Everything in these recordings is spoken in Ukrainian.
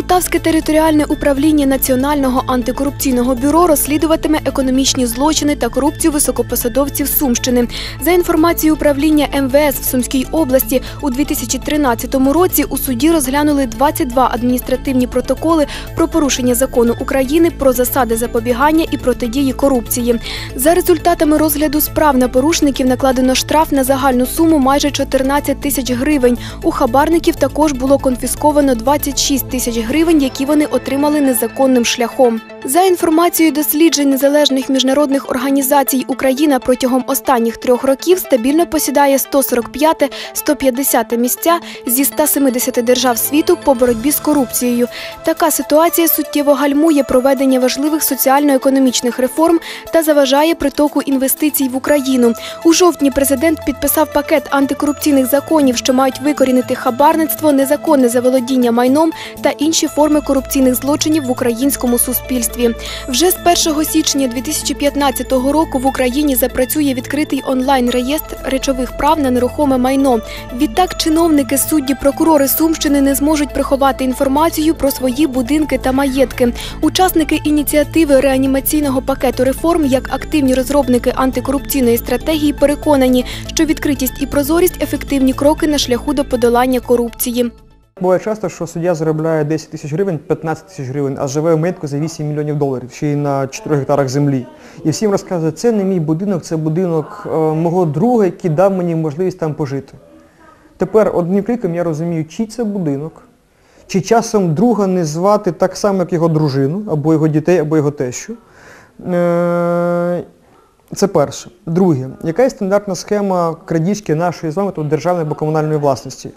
Полтавське територіальне управління Національного антикорупційного бюро розслідуватиме економічні злочини та корупцію високопосадовців Сумщини. За інформацією управління МВС в Сумській області, у 2013 році у суді розглянули 22 адміністративні протоколи про порушення закону України про засади запобігання і протидії корупції. За результатами розгляду справ на порушників накладено штраф на загальну суму майже 14 тисяч гривень. У хабарників також було конфісковано 26 тисяч гривень, які вони отримали незаконним шляхом. За інформацією досліджень незалежних міжнародних організацій, Україна протягом останніх трьох років стабільно посідає 145-150 місця зі 170 держав світу по боротьбі з корупцією. Така ситуація суттєво гальмує проведення важливих соціально-економічних реформ та заважає притоку інвестицій в Україну. У жовтні президент підписав пакет антикорупційних законів, що мають викорінити хабарництво, незаконне заволодіння майном та інші форми корупційних злочинів в українському суспільстві. Вже з 1 січня 2015 року в Україні запрацює відкритий онлайн-реєстр речових прав на нерухоме майно. Відтак, чиновники, судді, прокурори Сумщини не зможуть приховати інформацію про свої будинки та маєтки. Учасники ініціативи реанімаційного пакету реформ, як активні розробники антикорупційної стратегії, переконані, що відкритість і прозорість ефективні кроки на шляху до подолання корупції. Буває часто, що суддя заробляє 10 тисяч гривень, 15 тисяч гривень, а живе в маєтку за 8 мільйонів доларів, ще й на 4 гектарах землі. І всім розказує, це не мій будинок, це будинок е, мого друга, який дав мені можливість там пожити. Тепер одним кліком я розумію, чий це будинок, чи часом друга не звати так само, як його дружину, або його дітей, або його тещу. Е, Це перше. Друге, яка є стандартна схема крадіжки нашої з вами тут державної або комунальної власності?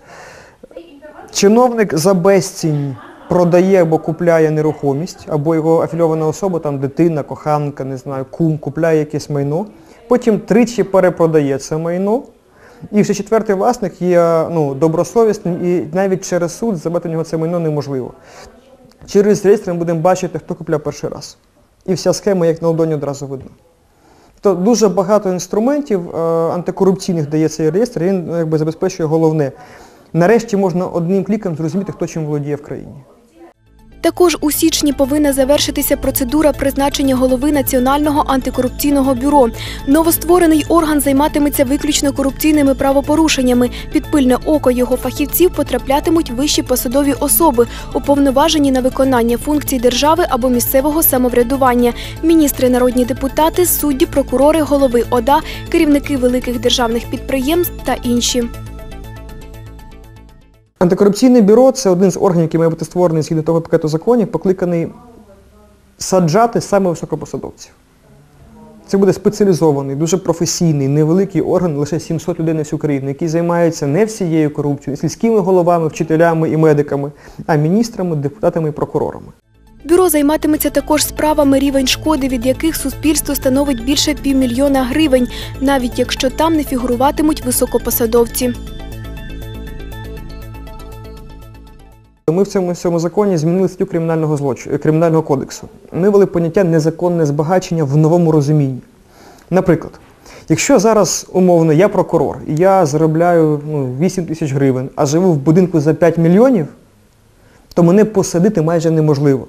Чиновник за безцінь продає або купляє нерухомість, або його афільована особа, там дитина, коханка, не знаю, кум, купляє якесь майно, потім тричі перепродає це майно, і вже четвертий власник є ну, добросовісним і навіть через суд забрати в нього це майно неможливо. Через реєстр ми будемо бачити, хто купляв перший раз. І вся схема, як на ладоні, одразу видно. То дуже багато інструментів е, антикорупційних дає цей реєстр, він ну, якби, забезпечує головне. Нарешті можна одним кліком зрозуміти, хто чим володіє в країні. Також у січні повинна завершитися процедура призначення голови Національного антикорупційного бюро. Новостворений орган займатиметься виключно корупційними правопорушеннями. Під пильне око його фахівців потраплятимуть вищі посадові особи, уповноважені на виконання функцій держави або місцевого самоврядування, міністри, народні депутати, судді, прокурори, голови ОДА, керівники великих державних підприємств та інші. Антикорупційне бюро це один з органів, який має бути створений згідно того пакету законів, покликаний саджати саме високопосадовців. Це буде спеціалізований, дуже професійний, невеликий орган, лише 700 людей на всю країну, який займається не всією корупцією, сільськими головами, вчителями і медиками, а міністрами, депутатами і прокурорами. Бюро займатиметься також справами, рівень шкоди, від яких суспільство становить більше півмільйона гривень, навіть якщо там не фігуруватимуть високопосадовці. Ми в цьому, цьому законі змінили статтю кримінального злочину, кримінального кодексу. Ми ввели поняття незаконне збагачення в новому розумінні. Наприклад, якщо зараз, умовно, я прокурор, і я заробляю ну, 8 тисяч гривень, а живу в будинку за 5 мільйонів, то мене посадити майже неможливо.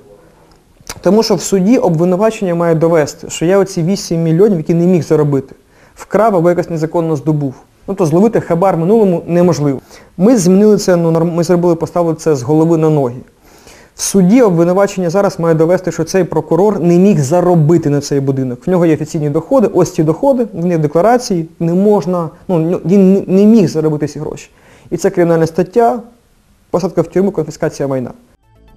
Тому що в суді обвинувачення має довести, що я оці 8 мільйонів, які не міг заробити, вкрав або якось незаконно здобув. Ну то зловити хабар минулому неможливо. Ми змінили це, ну, ми зробили, поставили це з голови на ноги. В суді обвинувачення зараз має довести, що цей прокурор не міг заробити на цей будинок. В нього є офіційні доходи, ось ці доходи, в них декларації, не можна, ну, він не міг заробити ці гроші. І це кримінальна стаття, посадка в тюрму, конфіскація майна.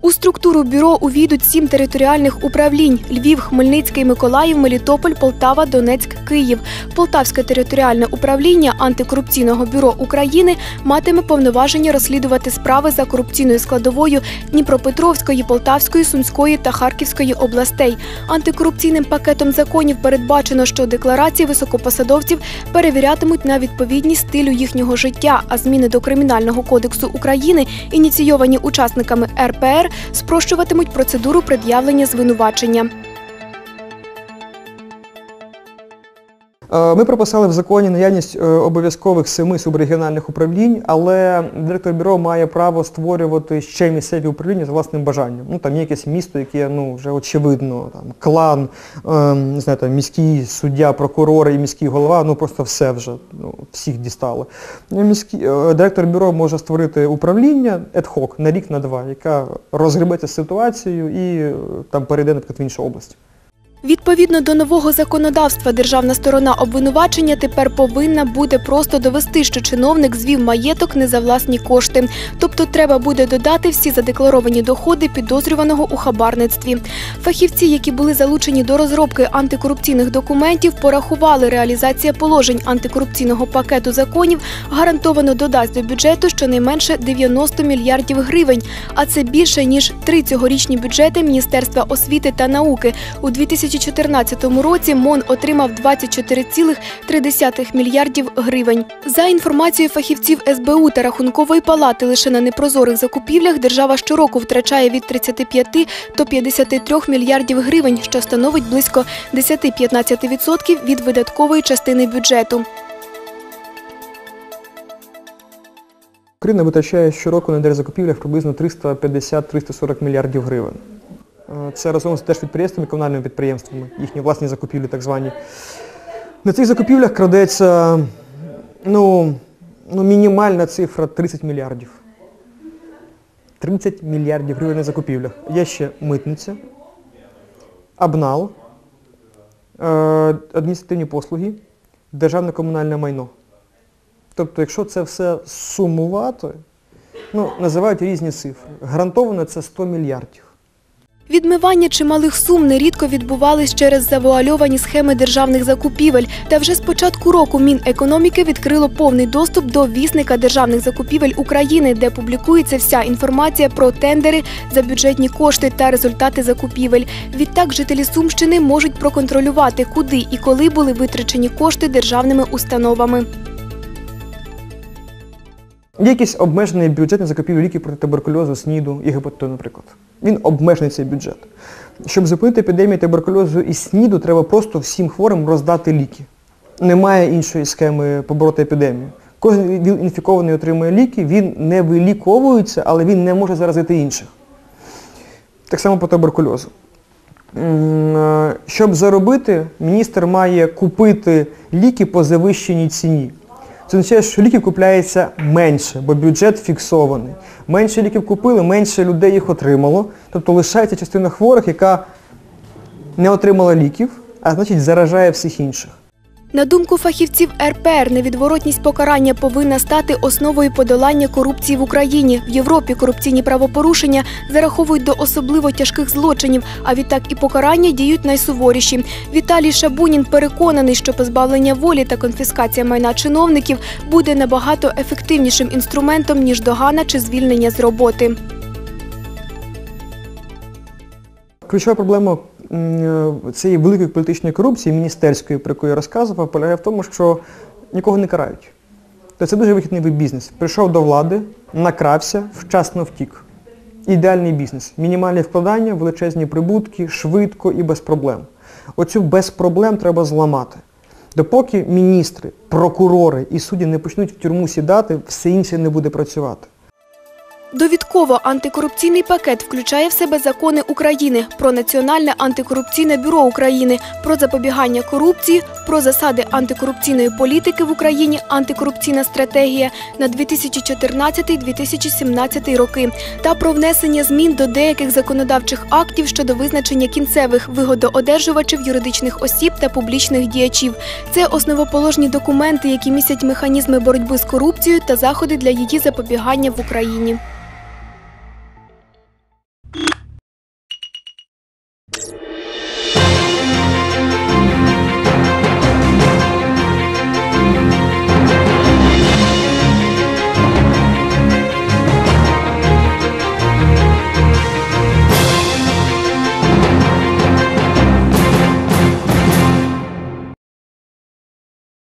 У структуру бюро увійдуть сім територіальних управлінь: Львів, Хмельницький, Миколаїв, Мелітополь, Полтава, Донецьк, Київ. Полтавське територіальне управління антикорупційного бюро України матиме повноваження розслідувати справи за корупційною складовою Дніпропетровської, Полтавської, Сумської та Харківської областей. Антикорупційним пакетом законів передбачено, що декларації високопосадовців перевірятимуть на відповідність стилю їхнього життя, а зміни до Кримінального кодексу України, ініційовані учасниками РПР, спрощуватимуть процедуру пред'явлення звинувачення. Ми прописали в законі наявність е, обов'язкових семи субрегіональних управлінь, але директор бюро має право створювати ще місцеві управління за власним бажанням. Ну там є якесь місто, яке ну вже очевидно, там клан, е, не знаю, там міський суддя, прокурор і міський голова, ну просто все вже ну, всіх дістало. Ну, Міський е, директор бюро може створити управління ad-hoc на рік на два, яка розгребеться ситуацію і е, там перейде наприклад в іншу область. Відповідно до нового законодавства, державна сторона обвинувачення тепер повинна буде просто довести, що чиновник звів маєток не за власні кошти. Тобто треба буде додати всі задекларовані доходи підозрюваного у хабарництві. Фахівці, які були залучені до розробки антикорупційних документів, порахували реалізація положень антикорупційного пакету законів гарантовано додасть до бюджету щонайменше 90 мільярдів гривень, а це більше ніж три цьогорічні бюджети Міністерства освіти та науки. У 2014 році МОН отримав 24,3 мільярдів гривень. За інформацією фахівців СБУ та Рахункової палати, лише на непрозорих закупівлях держава щороку втрачає від 35 до 53 мільярдів гривень, що становить близько 10-15% від видаткової частини бюджету. Україна витрачає щороку на держзакупівлях приблизно 350-340 мільярдів гривень. Е, Це разом з держпідприємствами, комунальними підприємствами, їхні власні закупівлі так звані. На цих закупівлях крадеться ну, ну, мінімальна цифра 30 мільярдів. 30 мільярдів гривень на закупівлях. Є ще митниця, абнал, е, адміністративні послуги, державне комунальне майно. Тобто, якщо це все сумувати, ну, називають різні цифри. Гарантовано це 100 мільярдів. Відмивання чималих сум нерідко відбувались через завуальовані схеми державних закупівель. Та вже з початку року Мінекономіки відкрило повний доступ до вісника державних закупівель України, де публікується вся інформація про тендери за бюджетні кошти та результати закупівель. Відтак жителі Сумщини можуть проконтролювати, куди і коли були витрачені кошти державними установами. Є якийсь обмежений бюджет на закупівлю ліків проти туберкульозу, СНІДу і гепатиту, наприклад. Він обмежений цей бюджет. Щоб зупинити епідемію туберкульозу і СНІДу, треба просто всім хворим роздати ліки. Немає іншої схеми побороти епідемію. Кожен він інфікований отримує ліки, він не виліковується, але він не може заразити інших. Так само по туберкульозу. Е, Щоб заробити, міністр має купити ліки по завищеній ціні. Це означає, що ліків купляється менше, бо бюджет фіксований. Менше ліків купили, менше людей їх отримало. Тобто лишається частина хворих, яка не отримала ліків, а значить заражає всіх інших. На думку фахівців РПР, невідворотність покарання повинна стати основою подолання корупції в Україні. В Європі корупційні правопорушення зараховують до особливо тяжких злочинів, а відтак і покарання діють найсуворіші. Віталій Шабунін переконаний, що позбавлення волі та конфіскація майна чиновників буде набагато ефективнішим інструментом ніж догана чи звільнення з роботи. Ключова проблема цієї великої політичної корупції, міністерської, про яку я розказував, полягає в тому, що нікого не карають. Тобто це дуже вихідний бізнес. Прийшов до влади, накрався, вчасно втік. Ідеальний бізнес. Мінімальні вкладання, величезні прибутки, швидко і без проблем. Оцю без проблем треба зламати. Допоки міністри, прокурори і судді не почнуть в тюрму сідати, все інше не буде працювати. Довідково антикорупційний пакет включає в себе закони України про Національне антикорупційне бюро України, про запобігання корупції, про засади антикорупційної політики в Україні, антикорупційна стратегія на 2014-2017 роки та про внесення змін до деяких законодавчих актів щодо визначення кінцевих вигодоодержувачів юридичних осіб та публічних діячів. Це основоположні документи, які містять механізми боротьби з корупцією та заходи для її запобігання в Україні.